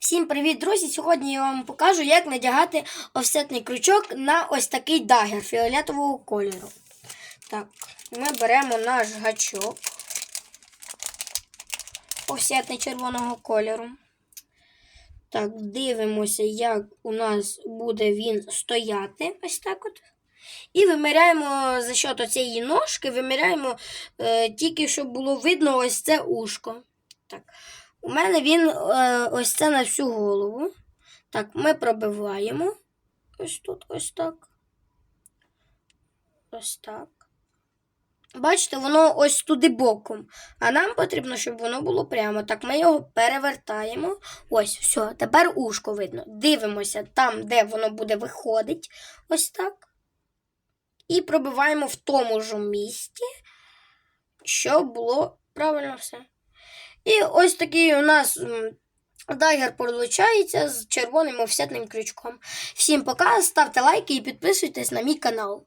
Всім привіт, друзі! Сьогодні я вам покажу, як надягати офсетний крючок на ось такий дагер фіолетового кольору. Так, ми беремо наш гачок офсетний червоного кольору. Так, дивимося, як у нас буде він стояти. Ось так от. І виміряємо за счет цієї ножки, виміряємо е, тільки, щоб було видно ось це ушко. Так. У мене він е, ось це на всю голову. Так, ми пробиваємо. Ось тут, ось так. Ось так. Бачите, воно ось туди боком. А нам потрібно, щоб воно було прямо. Так, ми його перевертаємо. Ось, все, тепер ушко видно. Дивимося там, де воно буде виходить. Ось так. І пробиваємо в тому ж місці, щоб було правильно все. І ось такий у нас м, дагер получається з червоним офсетним крючком. Всім пока, ставте лайки і підписуйтесь на мій канал.